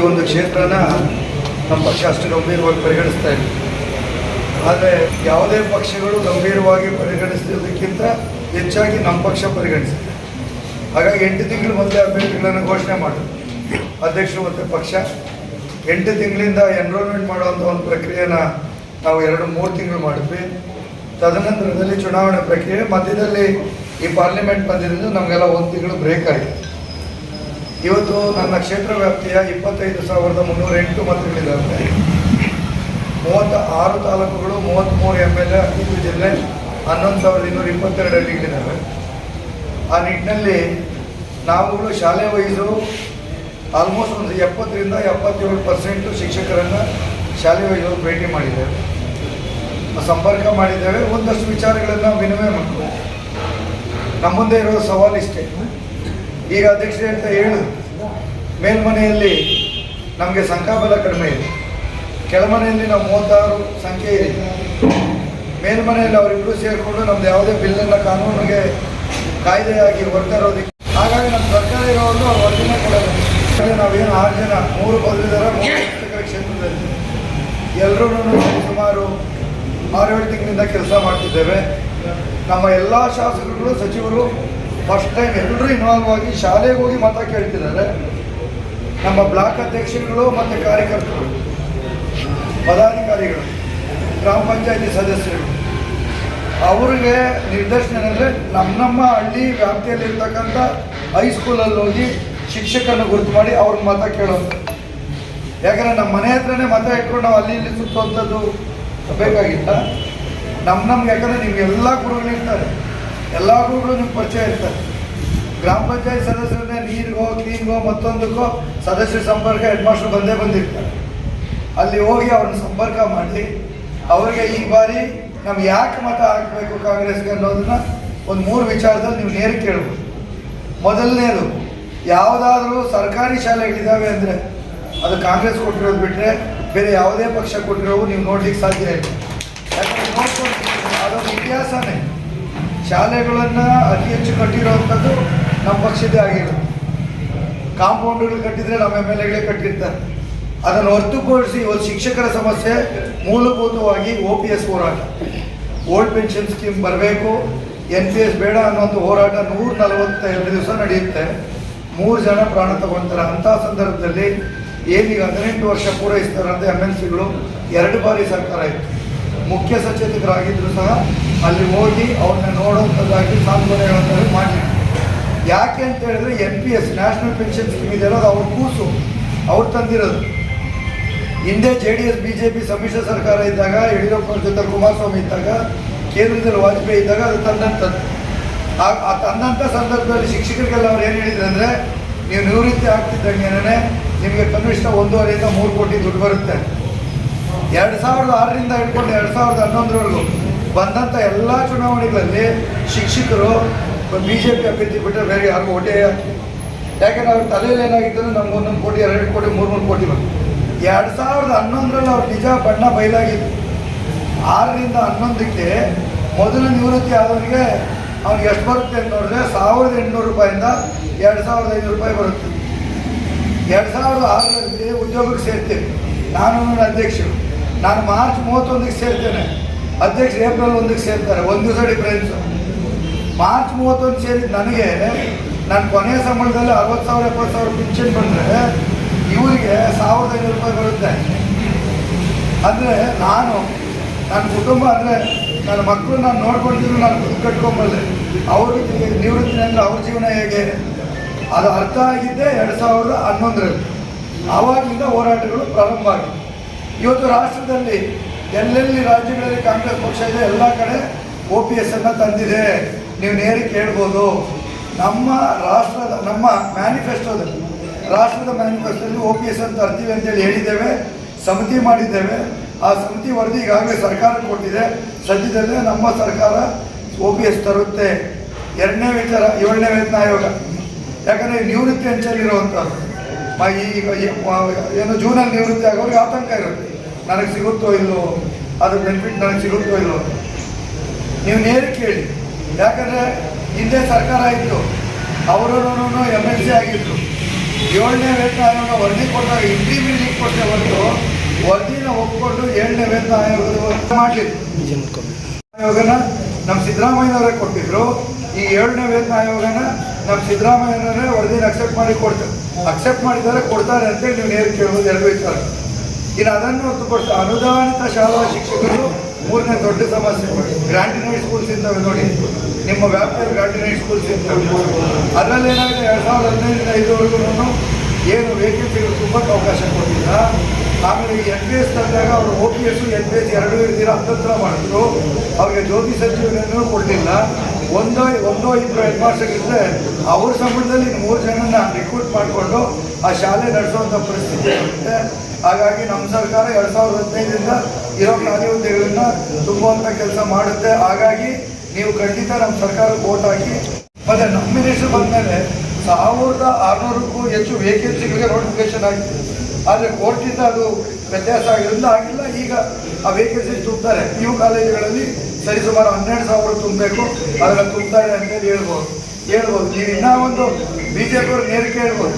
ಈ ಒಂದು ಕ್ಷೇತ್ರನ ನಮ್ಮ ಪಕ್ಷ ಅಷ್ಟು ಗಂಭೀರವಾಗಿ ಪರಿಗಣಿಸ್ತಾ ಇದೆ ಆದರೆ ಯಾವುದೇ ಪಕ್ಷಗಳು ಗಂಭೀರವಾಗಿ ಪರಿಗಣಿಸಿರೋದಕ್ಕಿಂತ ಹೆಚ್ಚಾಗಿ ನಮ್ಮ ಪಕ್ಷ ಪರಿಗಣಿಸಿದೆ ಹಾಗಾಗಿ ಎಂಟು ತಿಂಗಳು ಮೊದಲೇ ಅಭ್ಯರ್ಥಿಗಳನ್ನು ಘೋಷಣೆ ಮಾಡಿದ್ರು. ಅಧ್ಯಕ್ಷರು ಮತ್ತು ಪಕ್ಷ. ಎಂಟು ತಿಂಗಳಿಂದ ಎನ್ರೋಲ್ಮೆಂಟ್ ಮಾಡುವಂಥ ಒಂದು ಪ್ರಕ್ರಿಯೆನ ನಾವು ಎರಡು ಮೂರು ತಿಂಗಳು ಮಾಡಿದ್ವಿ. ತದನಂತರದಲ್ಲಿ ಚುನಾವಣೆ ಪ್ರಕ್ರಿಯೆ, ಮಧ್ಯದಲ್ಲಿ ಈ ಪಾರ್ಲಿಮೆಂಟ್ ಬಂದಿದ್ದರಿಂದ ನಮಗೆಲ್ಲ ಒಂದು ತಿಂಗಳು ಬ್ರೇಕ್ ಆಯಿತು. ಇವತ್ತು ನನ್ನ ಕ್ಷೇತ್ರ ವ್ಯಾಪ್ತಿಯ ಇಪ್ಪತ್ತೈದು ಸಾವಿರದ ಮುನ್ನೂರ ಎಂಟು ಮತಗಳಿದ್ದಾವೆ ಮೂವತ್ತ ಆರು ತಾಲೂಕುಗಳು ಮೂವತ್ತ್ಮೂರು ಎಂ ಎಲ್ ಎ ಹದಿನೈದು ಜಿಲ್ಲೆ ಹನ್ನೊಂದು ಸಾವಿರದ ಇನ್ನೂರ ಇಪ್ಪತ್ತೆರಡು ಹಳ್ಳಿಗಳಿದ್ದಾವೆ. ಆ ನಿಟ್ಟಿನಲ್ಲಿ ನಾವುಗಳು ಶಾಲೆ ವಯಸ್ಸು ಆಲ್ಮೋಸ್ಟ್ ಒಂದು ಎಪ್ಪತ್ತರಿಂದ ಎಪ್ಪತ್ತೇಳು ಪರ್ಸೆಂಟು ಶಿಕ್ಷಕರನ್ನು ಶಾಲೆ ವಯಸ್ಸು ಭೇಟಿ ಮಾಡಿದ್ದೇವೆ. ಸಂಪರ್ಕ ಮಾಡಿದ್ದೇವೆ. ಒಂದಷ್ಟು ವಿಚಾರಗಳನ್ನು ವಿನಿಮಯ ಮಾಡ್ಕೊಂಡು. ನಮ್ಮ ಮುಂದೆ ಇರೋ ಸವಾಲು ಇಷ್ಟೇ ಈಗ ಅಧ್ಯಕ್ಷರೇ ಅಂತ ಹೇಳು, ಮೇಲ್ಮನೆಯಲ್ಲಿ ನಮಗೆ ಸಂಖ್ಯಾಬಲ ಕಡಿಮೆ ಇದೆ. ಕೆಳಮನೆಯಲ್ಲಿ ನಾವು ಮೂವತ್ತಾರು ಸಂಖ್ಯೆ ಇದೆ. ಮೇಲ್ಮನೆಯಲ್ಲಿ ಅವರಿಬ್ಬರು ಸೇರಿಕೊಂಡು ನಮ್ದು ಯಾವುದೇ ಬಿಲ್ಲನ್ನು ಕಾನೂನಿಗೆ ಕಾಯ್ದೆಯಾಗಿ ಬರ್ತಾ ಇರೋದಕ್ಕೆ ಹಾಗಾಗಿ ನಮ್ಮ ಸರ್ಕಾರ ಇರೋದು ಅವ್ರು ವರದಿನೇ ಕೊಡೋದು ನಾವೇನು ಆರು ಜನ, ಮೂರು ಬದಲಿದಾರ, ಮೂರು ಕ್ಷೇತ್ರದಲ್ಲಿ. ಎಲ್ಲರೂ ಸುಮಾರು ಆರೇಳು ತಿಂಗಳಿಂದ ಕೆಲಸ ಮಾಡ್ತಿದ್ದೇವೆ. ನಮ್ಮ ಎಲ್ಲ ಶಾಸಕರುಗಳು, ಸಚಿವರು ಫಸ್ಟ್ ಟೈಮ್ ಎಲ್ಲರೂ ಇನ್ವಾಲ್ವ್ ಆಗಿ ಶಾಲೆಗೆ ಹೋಗಿ ಮತ ಕೇಳ್ತಿದ್ದಾರೆ. ನಮ್ಮ ಬ್ಲಾಕ್ ಅಧ್ಯಕ್ಷರುಗಳು ಮತ್ತು ಕಾರ್ಯಕರ್ತರು, ಪದಾಧಿಕಾರಿಗಳು, ಗ್ರಾಮ ಪಂಚಾಯತಿ ಸದಸ್ಯರು. ಅವರಿಗೆ ನಿರ್ದೇಶನ ಏನಂದರೆ ನಮ್ಮ ನಮ್ಮ ಹಳ್ಳಿ ವ್ಯಾಪ್ತಿಯಲ್ಲಿರ್ತಕ್ಕಂಥ ಹೈಸ್ಕೂಲಲ್ಲಿ ಹೋಗಿ ಶಿಕ್ಷಕರನ್ನು ಗುರುತು ಮಾಡಿ ಅವ್ರಿಗೆ ಮತ ಕೇಳೋದು. ಯಾಕಂದರೆ ನಮ್ಮ ಮನೆ ಹತ್ರನೇ ಮತ ಇಟ್ಕೊಂಡು ನಾವು ಅಲ್ಲಿ ಇಲ್ಲಿ ಸುತ್ತುವಂಥದ್ದು ಬೇಕಾಗಿಲ್ಲ. ನಮ್ಮ ನಮ್ಗೆ ಯಾಕಂದರೆ ನಿಮ್ಗೆ ಎಲ್ಲ ಎಲ್ಲ ಗುರುಗಳು ನಿಮ್ಗೆ ಪರಿಚಯ ಇರ್ತಾರೆ ಗ್ರಾಮ ಪಂಚಾಯತ್ ಸದಸ್ಯರನ್ನೇ ನೀರಿಗೋ, ಕ್ಲೀನ್ಗೋ, ಮತ್ತೊಂದಕ್ಕೋ ಸದಸ್ಯರ ಸಂಪರ್ಕ ಹೆಡ್ ಮಾಸ್ಟರ್ ಬಂದೇ ಬಂದಿರ್ತಾರೆ. ಅಲ್ಲಿ ಹೋಗಿ ಅವ್ರನ್ನ ಸಂಪರ್ಕ ಮಾಡಲಿ. ಅವರಿಗೆ ಈ ಬಾರಿ ನಮ್ಗೆ ಯಾಕೆ ಮತ ಹಾಕಬೇಕು ಕಾಂಗ್ರೆಸ್ಗೆ ಅನ್ನೋದನ್ನ ಒಂದು ಮೂರು ವಿಚಾರದಲ್ಲಿ ನೀವು ನೇರ ಕೇಳ್ಬೋದು. ಮೊದಲನೇದು, ಯಾವುದಾದ್ರೂ ಸರ್ಕಾರಿ ಶಾಲೆಗಳಿದ್ದಾವೆ ಅಂದರೆ ಅದು ಕಾಂಗ್ರೆಸ್ ಕೊಟ್ಟಿರೋದು ಬಿಟ್ಟರೆ ಬೇರೆ ಯಾವುದೇ ಪಕ್ಷ ಕೊಟ್ಟಿರೋವು ನೀವು ನೋಡ್ಲಿಕ್ಕೆ ಸಾಧ್ಯ ಇಲ್ಲ. ಯಾಕಂದ್ರೆ ನೋಡ್ಕೊಂಡು ಅದೊಂದು ಇತಿಹಾಸನೇ. ಶಾಲೆಗಳನ್ನು ಅತಿ ಹೆಚ್ಚು ಕಟ್ಟಿರೋವಂಥದ್ದು ನಮ್ಮ ಪಕ್ಷದೇ ಆಗಿರೋದು. ಕಾಂಪೌಂಡ್ಗಳು ಕಟ್ಟಿದರೆ ನಮ್ಮ ಎಂ ಎಲ್ ಎಗಳೇ ಕಟ್ಟಿರ್ತಾರೆ. ಅದನ್ನು ಹೊರತುಪಡಿಸಿ ಇವತ್ತು ಶಿಕ್ಷಕರ ಸಮಸ್ಯೆ ಮೂಲಭೂತವಾಗಿ ಒ ಪಿ ಎಸ್ ಹೋರಾಟ. ಓಲ್ಡ್ ಪೆನ್ಷನ್ ಸ್ಕೀಮ್ ಬರಬೇಕು, ಎನ್ ಪಿ ಎಸ್ ಬೇಡ ಅನ್ನೋಂಥ ಹೋರಾಟ ನೂರ ನಲವತ್ತೆರಡು ದಿವಸ ನಡೆಯುತ್ತೆ. ಮೂರು ಜನ ಪ್ರಾಣ ತಗೊಳ್ತಾರೆ ಅಂಥ ಸಂದರ್ಭದಲ್ಲಿ ಏನೀಗ ಹದಿನೆಂಟು ವರ್ಷ ಪೂರೈಸ್ತಾರಂತೆ ಎಂ ಎಲ್ ಸಿಗಳು ಎರಡು ಬಾರಿ ಸರ್ಕಾರ ಇತ್ತು. ಮುಖ್ಯ ಸಚೇತಕರಾಗಿದ್ದರೂ ಸಹ ಅಲ್ಲಿ ಹೋಗಿ ಅವ್ರನ್ನ ನೋಡೋಂಥದ್ದಾಗಿ ಸಾಂತ್ವನಗಳಂತ ಮಾಡಿ ಯಾಕೆ ಅಂತ ಹೇಳಿದ್ರೆ N P S national pension scheme ಇದೆಯಲ್ಲ ಅದು ಅವ್ರ ಕೂಸು. ಅವ್ರು ತಂದಿರೋದು. ಹಿಂದೆ J D S B J P ಸಮ್ಮಿಶ್ರ ಸರ್ಕಾರ ಇದ್ದಾಗ, ಯಡಿಯೂರಪ್ಪ ಜೊತೆ ಕುಮಾರಸ್ವಾಮಿ ಇದ್ದಾಗ, ಕೇಂದ್ರದಲ್ಲಿ ವಾಜಪೇಯಿ ಇದ್ದಾಗ ಅದು ತಂದಂಥದ್ದು. ಆ ಆ ತಂದಂಥ ಸಂದರ್ಭದಲ್ಲಿ ಶಿಕ್ಷಕರಿಗೆಲ್ಲ ಅವ್ರು ಏನು ಹೇಳಿದ್ರು ಅಂದರೆ, ನೀವು ನಿವೃತ್ತಿ ಆಗ್ತಿದ್ದಂಗೆನೇ ನಿಮಗೆ ಕನಿಷ್ಠ ಒಂದೂವರೆಯಿಂದ ಮೂರು ಕೋಟಿ ದುಡ್ಡು ಬರುತ್ತೆ. ಎರಡು ಸಾವಿರದ ಆರರಿಂದ ಹಿಡ್ಕೊಂಡು ಎರಡು ಸಾವಿರದ ಹನ್ನೊಂದರವರೆಗೂ. ಬಂದಂಥ ಎಲ್ಲ ಚುನಾವಣೆಗಳಲ್ಲಿ ಶಿಕ್ಷಕರು ಬಿ ಜೆ ಪಿ ಅಭ್ಯರ್ಥಿ ಬಿಟ್ಟರೆ ಬೇರೆ ಯಾರಿಗೂ ಓಟೇ ಹಾಕ್ತಿಲ್ಲ. ಯಾಕಂದ್ರೆ ಅವ್ರ ತಲೆಯಲ್ಲಿ ಏನಾಗಿತ್ತು ಅಂದ್ರೆ ನಮ್ಗೆ ಒಂದೊಂದು ಕೋಟಿ, ಎರಡು ಕೋಟಿ ಮೂರು ಮೂರು ಕೋಟಿ ಬಂತು. ಎರಡು ಸಾವಿರದ ಹನ್ನೊಂದರಲ್ಲಿ ಅವ್ರು ನಿಜ ಬಣ್ಣ ಬಯಲಾಗಿತ್ತು. ಆರರಿಂದ ಹನ್ನೊಂದಕ್ಕೆ ಮೊದಲ ನಿವೃತ್ತಿ ಆದವರಿಗೆ ಅವ್ನಿಗೆ ಎಷ್ಟು ಬರುತ್ತೆ ಅಂತ ನೋಡಿದ್ರೆ ಸಾವಿರದ ಎಂಟುನೂರು ರೂಪಾಯಿಂದ ಎರಡು ಸಾವಿರದ ಐನೂರು ರೂಪಾಯಿ ಬರುತ್ತೆ. ಎರಡು ಸಾವಿರದ ಆರರಲ್ಲಿ ಉದ್ಯೋಗಕ್ಕೆ ಸೇರ್ತೇವೆ ನಾನು ನನ್ನ ಅಧ್ಯಕ್ಷರು. ನಾನು ಮಾರ್ಚ್ ಮೂವತ್ತೊಂದಕ್ಕೆ ಸೇರ್ತೇನೆ. ಅಧ್ಯಕ್ಷರು ಏಪ್ರಿಲ್ ಒಂದಕ್ಕೆ ಸೇರ್ತಾರೆ. ಒಂದು ದಿವಸ ಡಿಫ್ರೆನ್ಸು ಮಾರ್ಚ್ ಮೂವತ್ತೊಂದು ಸೇರಿದ ನನಗೆ ನನ್ನ ಕೊನೆಯ ಸಂಬಳದಲ್ಲಿ ಅರವತ್ತು ಸಾವಿರ, ಎಪ್ಪತ್ತು ಸಾವಿರ ಪಿಂಚಣಿ ಬಂದರೆ ಇವರಿಗೆ ಸಾವಿರದ ಐನೂರು ರೂಪಾಯಿ ಬರುತ್ತೆ ಅಂದರೆ ನಾನು ನನ್ನ ಕುಟುಂಬ ಅಂದರೆ ನನ್ನ ಮಕ್ಕಳು ನಾನು ನೋಡ್ಕೊಳ್ತೀನಿ ನಾನು ಕಟ್ಕೊಂಬಲ್ಲೆ ಅವ್ರಿಗೆ ನಿವೃತ್ತಿ ಅಂದರೆ ಅವ್ರ ಜೀವನ ಹೇಗೆ? ಅದು ಅರ್ಥ ಆಗಿದ್ದೆ ಎರಡು ಸಾವಿರದ ಹನ್ನೊಂದರಲ್ಲಿ. ಆವಾಗಿಂದ ಹೋರಾಟಗಳು ಪ್ರಾರಂಭ ಆಗಿದೆ ಇವತ್ತು ರಾಷ್ಟ್ರದಲ್ಲಿ ಎಲ್ಲೆಲ್ಲಿ ರಾಜ್ಯಗಳಲ್ಲಿ ಕಾಂಗ್ರೆಸ್ ಪಕ್ಷ ಇದೆ, ಎಲ್ಲ ಕಡೆ ಒ ಪಿ ಎಸ್ ಅನ್ನು ತಂದಿದೆ. ನೀವು ನೇರ ಕೇಳ್ಬೋದು. ನಮ್ಮ ರಾಷ್ಟ್ರದ, ನಮ್ಮ ಮ್ಯಾನಿಫೆಸ್ಟೋದಲ್ಲಿ ರಾಷ್ಟ್ರದ ಮ್ಯಾನಿಫೆಸ್ಟೋದಲ್ಲಿ ಒ ಪಿ ಎಸ್ ಅಂತ ತರ್ತೀವಿ ಅಂತೇಳಿ ಹೇಳಿದ್ದೇವೆ, ಸಮಿತಿ ಮಾಡಿದ್ದೇವೆ. ಆ ಸಮಿತಿ ವರದಿ ಈಗಾಗಲೇ ಸರ್ಕಾರ ಕೊಟ್ಟಿದೆ. ಸದ್ಯದಲ್ಲೇ ನಮ್ಮ ಸರ್ಕಾರ ಒ ಪಿ ಎಸ್ ತರುತ್ತೆ. ಎರಡನೇ ವಿಚಾರ, ಏಳನೇ ವೇತನ ಆಯೋಗ. ಯಾಕಂದರೆ ನಿವೃತ್ತಿ ಅಂಚಲ್ಲಿರುವಂಥದ್ದು ಈಗ ಏನು, ಜೂನಲ್ಲಿ ನಿವೃತ್ತಿ ಆಗೋರಿಗೆ ಆತಂಕ ಇರುತ್ತೆ. ನನಗೆ ಸಿಗುತ್ತೋ ಇಲ್ಲೋ? ಅದು ಬೆನಿಫಿಟ್ ನನಗೆ ಸಿಗುತ್ತೋ ಇಲ್ಲೋ. ನೀವು ನೇರ ಕೇಳಿ ಯಾಕಂದರೆ ಹಿಂದೆ ಸರ್ಕಾರ ಇತ್ತು. ಅವರು ಎಂ ಎಲ್ ಸಿ ಆಗಿದ್ರು ಏಳನೇ ವೇತನ ಆಯೋಗ ವರದಿ ಕೊಟ್ಟಾಗ ಇಂಟಿವ್ಯೂ ಲೀಕ್ ಕೊಟ್ಟೆ ಹೊರತು ವರದಿನ ಒಪ್ಪಿಕೊಂಡು ಏಳನೇ ವೇತನ ಆಯೋಗದ ಮಾಡಲಿಲ್ಲ. ಆಯೋಗನ ನಮ್ಮ ಸಿದ್ದರಾಮಯ್ಯನವರೇ ಕೊಟ್ಟಿದ್ರು. ಈ ಏಳನೇ ವೇತನ ಆಯೋಗನ ನಮ್ಮ ಸಿದ್ದರಾಮಯ್ಯನವರೇ ವರದಿನ ಅಕ್ಸೆಪ್ಟ್ ಮಾಡಿ ಕೊಡ್ತಾರೆ. ಅಕ್ಸೆಪ್ಟ್ ಮಾಡಿದ್ದಾರೆ, ಕೊಡ್ತಾರೆ ಅಂತೇಳಿ ನೀವು ನೇರ ಕೇಳ್ಬೋದು ಎರಡು ವಿಚಾರ. ಇನ್ನು ಅದನ್ನು ಹೊರತುಪಡಿಸಿ ಅನುದಾನಿತ ಶಾಲಾ ಶಿಕ್ಷಕರು ಮೂರನೇ ದೊಡ್ಡ ಸಮಸ್ಯೆ. ಗ್ರಾಂಟಿನೈಡ್ ಸ್ಕೂಲ್ಸ್ ಇದ್ದಾವೆ ನೋಡಿ. ನಿಮ್ಮ ವ್ಯಾಪ್ತಿಯಲ್ಲಿ ಗ್ರಾಂಟಿನೈಡ್ ಸ್ಕೂಲ್ಸ್ ಇದ್ದಾವೆ ಅದರಲ್ಲಿ ಏನಾಗಿದೆ ಎರಡು ಸಾವಿರದ ಹದಿನೈದರಿಂದ ಐದವರೆಗೂ ಏನು ವೇಕೆನ್ಸಿಗಳು ತುಂಬಕ್ಕೆ ಅವಕಾಶ ಕೊಟ್ಟಿಲ್ಲ. ಆಮೇಲೆ ಎನ್ ಪಿ ಎಸ್ ತಂದಾಗ ಅವರು O P S N P S ಎರಡೂ ಇದ್ದೀರ ಅಂತಂತ್ರ ಮಾಡಿದ್ರು. ಅವ್ರಿಗೆ ಜ್ಯೋತಿ ಸಚಿವರನ್ನು ಕೊಡಲಿಲ್ಲ. ಒಂದೋ ಒಂದೋ ಇಬ್ಬರು ಹೆಡ್ ಇದ್ದರೆ ಅವ್ರ ಸಂಬಳದಲ್ಲಿ ಮೂರು ಜನನ ರಿಕ್ರೂಟ್ ಮಾಡಿಕೊಂಡು ಆ ಶಾಲೆ ನಡೆಸುವಂಥ ಪರಿಸ್ಥಿತಿ ಇರುತ್ತೆ. ಹಾಗಾಗಿ ನಮ್ಮ ಸರ್ಕಾರ ಎರಡು ಸಾವಿರದ ಹದಿನೈದರಿಂದ ಇರೋ ಖಾಲಿ ತುಂಬುವಂಥ ಕೆಲಸ ಮಾಡುತ್ತೆ. ಹಾಗಾಗಿ ನೀವು ಖಂಡಿತ ನಮ್ಮ ಸರ್ಕಾರಕ್ಕೆ ವೋಟ್ ಹಾಕಿ ಮತ್ತು ನಮ್ಮ ಮಿನಿಸ್ಟರ್ ಬಂದಮೇಲೆ ಸಾವಿರದ ಆರುನೂರಕ್ಕೂ ಹೆಚ್ಚು ವೇಕೆನ್ಸಿಗಳಿಗೆ ನೋಟಿಫಿಕೇಶನ್ ಆಗಿದೆ. ಆದರೆ ಕೋರ್ಟಿಂದ ಅದು ವ್ಯತ್ಯಾಸ ಆಗಿರೋದ್ರಿಂದ ಆಗಿಲ್ಲ. ಈಗ ಆ ವೇಕೆನ್ಸಿ ತುಂಬ್ತಾರೆ. ಯು ಕಾಲೇಜುಗಳಲ್ಲಿ ಸರಿಸುಮಾರು ಹನ್ನೆರಡು ಸಾವಿರ ತುಂಬಬೇಕು. ಅದನ್ನು ತುಂಬ್ತಾರೆ ಅಂತೇಳಿ ಹೇಳ್ಬೋದು. ಹೇಳ್ಬೋದು. ನೀವು ಇನ್ನೂ ಒಂದು ಬಿ ಜೆ ಪಿಯವ್ರು ನೇರ ಕೇಳ್ಬೋದು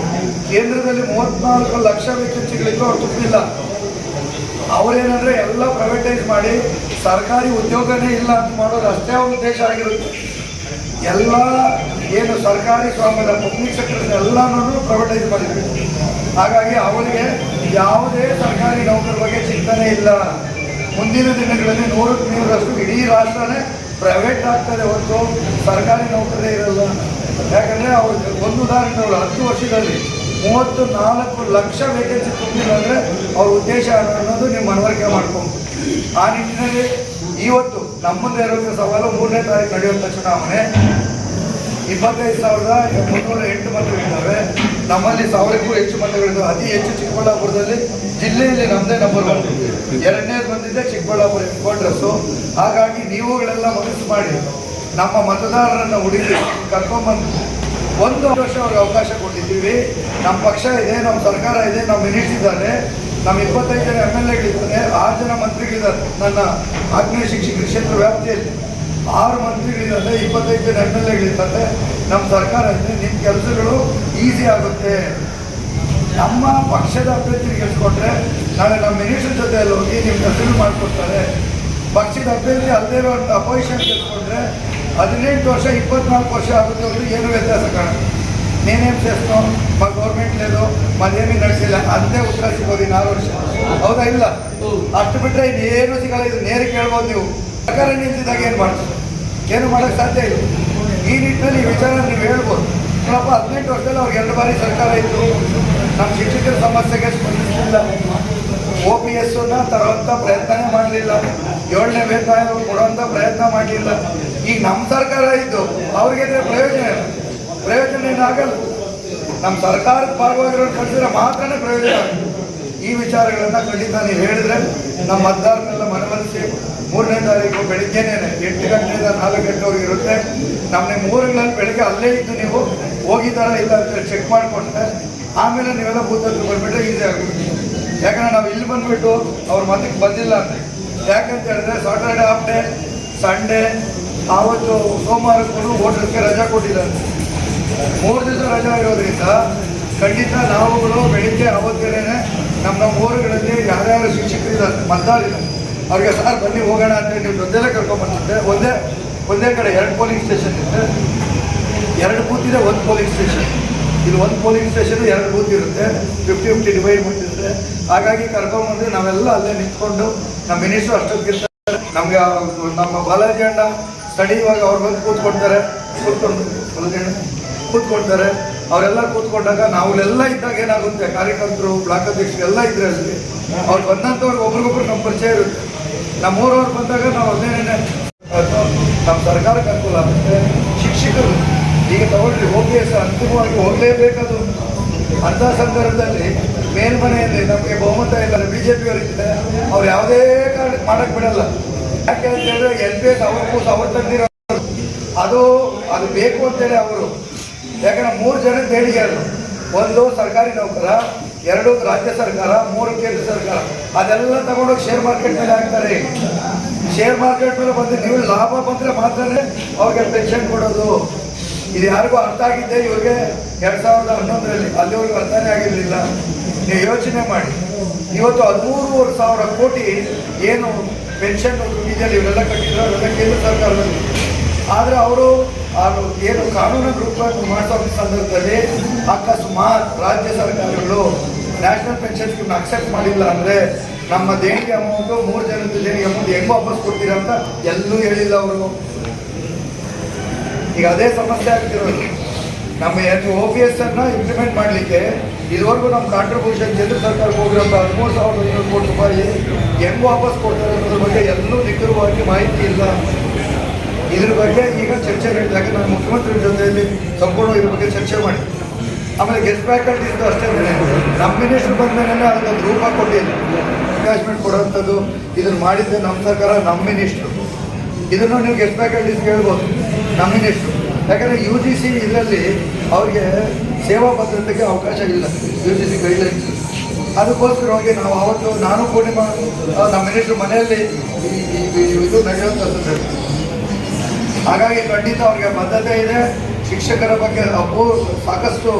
ಕೇಂದ್ರದಲ್ಲಿ ಮೂವತ್ನಾಲ್ಕು ಲಕ್ಷ ವೇಕೆನ್ಸಿಗಳಿಗೂ ಅವ್ರು ತುಂಬಿಲ್ಲ. ಅವರೇನಂದರೆ ಎಲ್ಲ ಪ್ರೈವೇಟೈಸ್ ಮಾಡಿ ಸರ್ಕಾರಿ ಉದ್ಯೋಗನೇ ಇಲ್ಲ ಅಂತ ಮಾಡೋದು ಅಷ್ಟೇ ಒಂದು ಉದ್ದೇಶ ಆಗಿರುತ್ತೆ. ಎಲ್ಲ ಏನು ಸರ್ಕಾರಿ ಸ್ವಾಮ್ಯದ ಪಬ್ಲಿಕ್ ಸೆಕ್ಟರ್ ಎಲ್ಲನೂ ಪ್ರೈವೇಟೈಸ್ ಮಾಡಿದ್ವಿ ಹಾಗಾಗಿ ಅವರಿಗೆ ಯಾವುದೇ ಸರ್ಕಾರಿ ನೌಕರ ಬಗ್ಗೆ ಚಿಂತನೆ ಇಲ್ಲ. ಮುಂದಿನ ದಿನಗಳಲ್ಲಿ ನೂರಕ್ಕೆ ನೂರಷ್ಟು ಇಡೀ ರಾಷ್ಟ್ರನೇ ಪ್ರೈವೇಟ್ ಆಗ್ತದೆ ಹೊರತು ಸರ್ಕಾರಿ ನೌಕರೇ ಇರಲ್ಲ. ಯಾಕಂದರೆ ಅವರು ಒಂದು ಉದಾಹರಣೆ ಅವರು ಹತ್ತು ವರ್ಷದಲ್ಲಿ ಮೂವತ್ತು ನಾಲ್ಕು ಲಕ್ಷ ವೇಕೆನ್ಸಿ ತುಂಬಿಲ್ಲ ಅಂದರೆ ಅವ್ರ ಉದ್ದೇಶ ಅನ್ನೋದು ನೀವು ಮನವರಿಕೆ ಮಾಡ್ಕೊಂಡು ಆ ನಿಟ್ಟಿನಲ್ಲಿ ಇವತ್ತು ನಮ್ಮದೇ ಇರೋ ಸವಾಲು ಮೂರನೇ ತಾರೀಕು ನಡೆಯುವಂಥ ಚುನಾವಣೆ. ಇಪ್ಪತ್ತೈದು ಸಾವಿರದ ಮುನ್ನೂರ ಎಂಟು ಮತಗಳಿದ್ದಾವೆ. ನಮ್ಮಲ್ಲಿ ಸಾವಿರಕ್ಕೂ ಹೆಚ್ಚು ಮತಗಳಿದ್ದಾವೆ. ಅತಿ ಹೆಚ್ಚು ಚಿಕ್ಕಬಳ್ಳಾಪುರದಲ್ಲಿ ಜಿಲ್ಲೆಯಲ್ಲಿ ನಮ್ಮದೇ ನಂಬರ್ ಒನ್ ಎರಡನೇದು ಬಂದಿದ್ದೆ ಚಿಕ್ಕಬಳ್ಳಾಪುರ ಹೆಡ್ಕ್ವಾರ್ಟರ್ಸು ಹಾಗಾಗಿ ನೀವುಗಳೆಲ್ಲ ಮನಸ್ಸು ಮಾಡಿ ನಮ್ಮ ಮತದಾರರನ್ನು ಹುಡುಕಿ ಕರ್ಕೊಂಬಂದು ಒಂದು ವರ್ಷ ಅವ್ರಿಗೆ ಅವಕಾಶ ಕೊಟ್ಟಿದ್ದೀವಿ. ನಮ್ಮ ಪಕ್ಷ ಇದೆ, ನಮ್ಮ ಸರ್ಕಾರ ಇದೆ, ನಮ್ಮ ಮಿನಿಟ್ಸ್ ಇದ್ದಾರೆ ನಮ್ಮ ಇಪ್ಪತ್ತೈದು ಜನ ಎಂ ಎಲ್ ಎಗಳಿದ್ದಾರೆ ಆರು ಜನ ಮಂತ್ರಿಗಳಿದ್ದಾರೆ. ನನ್ನ ಆಗ್ನೇಯ ಶಿಕ್ಷಕರ ಕ್ಷೇತ್ರ ವ್ಯಾಪ್ತಿಯಲ್ಲಿ ಆರು ಮಂತ್ರಿಗಳಿದ್ದಾರೆ ಇಪ್ಪತ್ತೈದು ಜನ ಎಂ ಎಲ್ ಎಗಳಿದ್ದಾರೆ ನಮ್ಮ ಸರ್ಕಾರ ಇದೆ ನಿಮ್ಮ ಕೆಲಸಗಳು ಈಸಿ ಆಗುತ್ತೆ. ನಮ್ಮ ಪಕ್ಷದ ಅಭ್ಯರ್ಥಿ ಕೆಲಸಕೊಟ್ರೆ ನಾಳೆ ನಮ್ಮ ಮಿನಿಸ್ಟರ್ ಜೊತೆಯಲ್ಲಿ ಹೋಗಿ ನಿಮ್ಮ ಕೆಲಸಗಳು ಮಾಡಿಕೊಡ್ತಾರೆ. ಪಕ್ಷದ ಅಭ್ಯರ್ಥಿ ಅಲ್ಲದೆ ಇರುವಂಥ ಅಪೋಸಿಷನ್ ಗೆಲ್ಸ್ಕೊಂಡ್ರೆ ಹದಿನೆಂಟು ವರ್ಷ, ಇಪ್ಪತ್ನಾಲ್ಕು ವರ್ಷ ಆಗುತ್ತೆ ಅಂದರೆ ಏನು ವ್ಯತ್ಯಾಸ ಕಾಣುತ್ತೆ. ನೀನೇನು చేస్తాం మా గవర్నమెంట్ లేదు మాదేమీ ನಡೆಸಿಲ್ಲ. అంతే ಉತ್ತರ ಸಿಗೋದು ಇನ್ನು ವರ್ಷ. ಹೌದಾ ಇಲ್ಲ? ಅಷ್ಟು ಬಿಟ್ಟರೆ ಇನ್ನೇನು ಸಿಗಲ್ಲ. ಇದು ನೇರ ಕೇಳ್ಬೋದು ನೀವು. ಸರ್ಕಾರ ನಿಂತಿದ್ದಾಗ ಏನು ಮಾಡ್ತೀವಿ ಏನು ಮಾಡೋಕ್ಕೆ ಸಾಧ್ಯ ಇಲ್ಲ. ಈ ನಿಟ್ಟಿನಲ್ಲಿ ಈ ವಿಚಾರ ನೀವು ಹೇಳ್ಬೋದು. ಸ್ವಲ್ಪ ಹದಿನೆಂಟು ವರ್ಷದಲ್ಲಿ ಅವ್ರಿಗೆ ಎರಡು ಬಾರಿ ಸರ್ಕಾರ ಇತ್ತು. ನಮ್ಮ ಶಿಕ್ಷಕರ ಸಮಸ್ಯೆಗೆ ಸ್ಪಂದಿಸಲಿಲ್ಲ. ಒ ಪಿ ಎಸ್ಸನ್ನು ತರುವಂಥ ಪ್ರಯತ್ನನೇ ಮಾಡಲಿಲ್ಲ. ಏಳನೇ ವೇತನ ಕೊಡುವಂಥ ಪ್ರಯತ್ನ ಮಾಡಲಿಲ್ಲ. ಈಗ ನಮ್ಮ ಸರ್ಕಾರ ಇದ್ದು ಅವ್ರಿಗೆ ಪ್ರಯೋಜನ ಇಲ್ಲ. ಪ್ರಯೋಜನ ಏನಾಗಲ್ಲ. ನಮ್ಮ ಸರ್ಕಾರದ ಭಾಗವಾಗಿರೋ ಕಳಿಸಿದ್ರೆ ಮಾತ್ರನೇ ಪ್ರಯೋಜನ. ಈ ವಿಚಾರಗಳನ್ನು ಖಂಡಿತ ನೀವು ಹೇಳಿದ್ರೆ ನಮ್ಮ ಮತದಾರನೆಲ್ಲ ಮನವೊಲಿಸಿ ಮೂರನೇ ತಾರೀಕು ಬೆಳಿಗ್ಗೆನೇ ಎಂಟು ಗಂಟೆಯಿಂದ ನಾಲ್ಕು ಗಂಟೆವರೆಗೆ ಇರುತ್ತೆ. ನಮ್ಮ ಮೂರುಗಳಲ್ಲಿ ಬೆಳಿಗ್ಗೆ ಅಲ್ಲೇ ಇದ್ದು ನೀವು ಹೋಗಿದ್ದಾರಾ ಇಲ್ಲ ಅಂತ ಚೆಕ್ ಮಾಡಿಕೊಂಡ್ರೆ ಆಮೇಲೆ ನೀವೆಲ್ಲ ಬೂತ್ ಹತ್ರ ಬಂದ್ಬಿಟ್ರೆ ಈಸಿ ಆಗ್ಬಿಡ್ತೀವಿ ಯಾಕಂದ್ರೆ ನಾವು ಇಲ್ಲಿ ಬಂದ್ಬಿಟ್ಟು ಅವ್ರ ಮತಕ್ಕೆ ಬಂದಿಲ್ಲ ಅಂತ ಯಾಕಂತ ಹೇಳಿದ್ರೆ ಸಾಟರ್ಡೆ ಹಾಫ್ ಡೇ ಸಂಡೇ ಆವತ್ತು ಸೋಮವಾರಕ್ಕೂ ಹೋಟೆಲ್ಗೆ ರಜಾ ಕೊಟ್ಟಿದ್ದಾರೆ. ಮೂರು ದಿವಸ ರಜಾ ಇರೋದ್ರಿಂದ ಖಂಡಿತ ನಾವುಗಳು ಬೆಳಿಗ್ಗೆ ಅವತ್ತೇನೆ ನಮ್ಮ ನಮ್ಮ ಊರುಗಳಲ್ಲಿ ಯಾರ್ಯಾರು ಶಿಕ್ಷಕರಿದ್ದಾರೆ ಮತದಾರಿದ್ದಾರೆ ಅವ್ರಿಗೆ ಸರ್ ಬನ್ನಿ, ಹೋಗೋಣ ಅಂತ ನೀವು ಒಂದೇ ಕರ್ಕೊಂಡ್ಬಂದಿದ್ದೆ ಒಂದೇ ಒಂದೇ ಕಡೆ ಎರಡು ಪೋಲಿಂಗ್ ಸ್ಟೇಷನ್ ಇರುತ್ತೆ. ಎರಡು ಬೂತ್ ಇದೆ, ಒಂದು ಪೋಲಿಂಗ್ ಸ್ಟೇಷನ್. ಇಲ್ಲಿ ಒಂದು ಪೋಲಿಂಗ್ ಸ್ಟೇಷನ್ ಎರಡು ಬೂತ್ ಇರುತ್ತೆ ಫಿಫ್ಟಿ ಫಿಫ್ಟಿ ಡಿವೈಡ್ ಮಾಡಿರುತ್ತೆ ಹಾಗಾಗಿ ಕರ್ಕೊಂಬಂದು ನಾವೆಲ್ಲ ಅಲ್ಲೇ ನಿಂತ್ಕೊಂಡು ನಮ್ಮ ಮಿನಿಸ್ಟ್ರು ಅಷ್ಟೊತ್ತಿರ್ತಾರೆ ನಮಗೆ ನಮ್ಮ ಬಾಲಾಜಿ ಅಣ್ಣ ಸ್ಟಡಿ ಇವಾಗ ಅವ್ರು ಬಂದು ಕೂತ್ಕೊಡ್ತಾರೆ. ಕೂತ್ಕೊಂಡು, ಬಾಲಾಜಿ ಅಣ್ಣ. ಕೂತ್ಕೊಳ್ತಾರೆ ಅವರೆಲ್ಲ ಕೂತ್ಕೊಂಡಾಗ ನಾವೆಲ್ಲ ಇದ್ದಾಗ ಏನಾಗುತ್ತೆ? ಕಾರ್ಯಕರ್ತರು, ಬ್ಲಾಕ್ ಅಧ್ಯಕ್ಷರು ಎಲ್ಲ ಇದ್ರೆ ಅಲ್ಲಿ. ಅವ್ರು ಬಂದಂಥವ್ರಿಗೆ ಒಬ್ರಿಗೊಬ್ರು ನಮ್ಮ ಪರಿಚಯ ಇರುತ್ತೆ. ನಮ್ಮ ಊರವ್ರು ಬಂದಾಗ ನಾವು ಅದೇನೇನೆ ನಮ್ಮ ಸರ್ಕಾರಕ್ಕೆ ಅನುಕೂಲ ಆಗುತ್ತೆ. ಶಿಕ್ಷಕರು, ಈಗ ತಗೊಳ್ಳಿ ಹೋಗಿ ಅಂತಿಮವಾಗಿ ಹೋಗಲೇಬೇಕದು ಅಂಥ ಸಂದರ್ಭದಲ್ಲಿ ಮೇಲ್ಮನೆಯಲ್ಲಿ ನಮಗೆ ಬಹುಮತ ಇಲ್ಲ ಬಿ ಜೆ ಪಿಯವರಿದ್ದರೆ ಅವ್ರು ಯಾವುದೇ ಕಾರಣ ಮಾಡಕ್ಕೆ ಬಿಡಲ್ಲ. ಯಾಕೆ ಅಂತ ಹೇಳಿದ್ರೆ ಎಲ್ ಪಿ ಎಸ್ ಅವರು ಕೂಸು ಅವ್ರು ತಂದಿರೋ ಅದು ಅದು ಬೇಕು ಅಂತೇಳಿ ಅವರು. ಯಾಕಂದ್ರೆ ಮೂರು ಜನ ದೇಣಿಗೆ ಅದು. ಒಂದು ಸರ್ಕಾರಿ ನೌಕರ, ಎರಡು ರಾಜ್ಯ ಸರ್ಕಾರ, ಮೂರು ಕೇಂದ್ರ ಸರ್ಕಾರ. ಅದೆಲ್ಲ ತಗೊಂಡೋಗಿ ಶೇರ್ ಮಾರ್ಕೆಟ್ ಮೇಲೆ ಹಾಕ್ತಾರೆ. ಶೇರ್ ಮಾರ್ಕೆಟ್ ಮೇಲೆ ಬಂದು ನೀವು ಲಾಭ ಬಂದರೆ ಮಾತ್ರನೇ ಅವ್ರಿಗೆ ಪೆನ್ಷನ್ ಕೊಡೋದು. ಇದು ಯಾರಿಗೂ ಅರ್ಥ ಆಗಿದ್ದೆ ಇವ್ರಿಗೆ ಎರಡು ಸಾವಿರದ ಹನ್ನೊಂದರಲ್ಲಿ. ಅಲ್ಲಿವರೆಗೂ ಅರ್ಥನೇ ಆಗಿರಲಿಲ್ಲ. ನೀವು ಯೋಚನೆ ಮಾಡಿ. ಇವತ್ತು ಹದಿಮೂರುವರೆ ಸಾವಿರ ಕೋಟಿ ಏನು ಪೆನ್ಷನ್ ಇದೆಯಲ್ಲ ಇವರೆಲ್ಲ ಕಟ್ಟಿದ್ರು. ಅದೆಲ್ಲ ಕೇಂದ್ರ ಸರ್ಕಾರದಲ್ಲಿ. ಆದರೆ ಅವರು ಅದು ಏನು ಕಾನೂನು ರೂಪ ಮಾಡಿಸೋ ಸಂದರ್ಭದಲ್ಲಿ ಅಕಸ್ಮಾತ್ ರಾಜ್ಯ ಸರ್ಕಾರಗಳು ನ್ಯಾಷನಲ್ ಪೆನ್ಷನ್ ಸ್ಕೀಮ್ನ ಅಕ್ಸೆಪ್ಟ್ ಮಾಡಿಲ್ಲ ಅಂದರೆ ನಮ್ಮ ದೇಣಿಗೆ ಅಮೌಂಟು ಮೂರು ಜನದ ದೇಣಿಗೆ ಅಮೌಂಟ್ ಹೆಂಗೆ ವಾಪಸ್ ಕೊಡ್ತೀರಾ ಅಂತ ಎಲ್ಲೂ ಹೇಳಿಲ್ಲ ಅವರು. ಈಗ ಅದೇ ಸಮಸ್ಯೆ ಆಗ್ತಿರೋದು. ನಮ್ಮ ಒ ಪಿ ಎಸ್ ಅನ್ನ ಇಂಪ್ಲಿಮೆಂಟ್ ಮಾಡಲಿಕ್ಕೆ ಇದುವರೆಗೂ ನಮ್ಮ ಕಾಂಟ್ರಿಬ್ಯೂಷನ್ ಕೇಂದ್ರ ಸರ್ಕಾರಕ್ಕೆ ಹೋಗಿರೋಂಥ ಹದಿಮೂರು ಸಾವಿರದ ಐನೂರು ಕೋಟಿ ರೂಪಾಯಿ ಹೆಂಗೆ ವಾಪಸ್ ಕೊಡ್ತಾರೆ ಅನ್ನೋದ್ರ ಬಗ್ಗೆ ಎಲ್ಲೂ ನಿಖರವಾಗಿ ಮಾಹಿತಿ ಇಲ್ಲ. ಇದ್ರ ಬಗ್ಗೆ ಈಗ ಚರ್ಚೆ ನಡೆದಾಗ ನಾನು ಮುಖ್ಯಮಂತ್ರಿ ಜೊತೆಯಲ್ಲಿ ಸಂಪೂರ್ಣ ಇದ್ರ ಬಗ್ಗೆ ಚರ್ಚೆ ಮಾಡಿ ಆಮೇಲೆ ಗೆಸ್ಟ್ ಫ್ಯಾಕಲ್ಟೀಸ್ದು ಅಷ್ಟೇ ನಮ್ಮ ಮಿನಿಸ್ಟ್ರು ಬಂದ ಮೇಲೆ ಅದಕ್ಕೊಂದು ರೂಪ ಕೊಟ್ಟಿಲ್ಲ ಅಟ್ಯಾಚ್ಮೆಂಟ್ ಕೊಡೋವಂಥದ್ದು, ಇದನ್ನು ಮಾಡಿದ್ದೆ ನಮ್ಮ ಸರ್ಕಾರ, ನಮ್ಮ ಮಿನಿಸ್ಟ್ರು ಇದನ್ನು ನೀವು ಗೆಸ್ಟ್ ಫ್ಯಾಕಲ್ಟೀಸ್ ಕೇಳ್ಬೋದು, ನಮ್ಮ ಮಿನಿಸ್ಟ್ರು ಯಾಕಂದರೆ ಯು ಜಿ ಸಿ ಇದರಲ್ಲಿ ಅವ್ರಿಗೆ ಸೇವಾ ಭದ್ರತೆಗೆ ಅವಕಾಶ ಇಲ್ಲ. ಯು ಜಿ ಸಿ ಗೈಡ್ಲೈನ್ಸ್ ಅದಕ್ಕೋಸ್ಕರವಾಗಿ ನಾವು ಅವತ್ತು, ನಾನು ಪೂರ್ಣಿಮಾ ನಮ್ಮ ಮಿನಿಸ್ಟ್ರು ಮನೆಯಲ್ಲಿ ಇದು ನಡೆಯುವಂಥದ್ದು ಹಾಗಾಗಿ ಖಂಡಿತ ಅವ್ರಿಗೆ ಬದ್ಧತೆ ಇದೆ. ಶಿಕ್ಷಕರ ಬಗ್ಗೆ ಅಪೂ ಸಾಕಷ್ಟು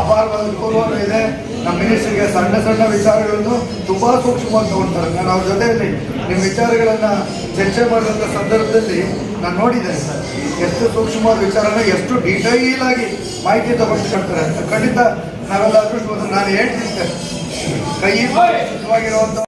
ಅಪಾರವಾದ ಗೌರವ ಇದೆ. ನಮ್ಮ ಮಿನಿಸ್ಟ್ರಿಗೆ ಸಣ್ಣ ಸಣ್ಣ ವಿಚಾರಗಳನ್ನು ತುಂಬ ಸೂಕ್ಷ್ಮವಾಗಿ ತಗೊಳ್ತಾರೆ ನಾನು ಅವ್ರ ಜೊತೆಯಲ್ಲಿ ನಿಮ್ಮ ವಿಚಾರಗಳನ್ನು ಚರ್ಚೆ ಮಾಡಿದಂಥ ಸಂದರ್ಭದಲ್ಲಿ ನಾನು ನೋಡಿದ್ದೇನೆ ಸರ್. ಎಷ್ಟು ಸೂಕ್ಷ್ಮವಾದ ವಿಚಾರನ ಎಷ್ಟು ಡೀಟೈಲ್ ಆಗಿ ಮಾಹಿತಿ ತಗೊಂಡ್ಕೊಳ್ತಾರೆ ಅಂತ. ಖಂಡಿತ ನಾವೆಲ್ಲ ಅದೃಷ್ಟ ನಾನು ಹೇಳ್ತಿದ್ದೆ ಕೈ ಶುದ್ಧವಾಗಿರುವಂಥ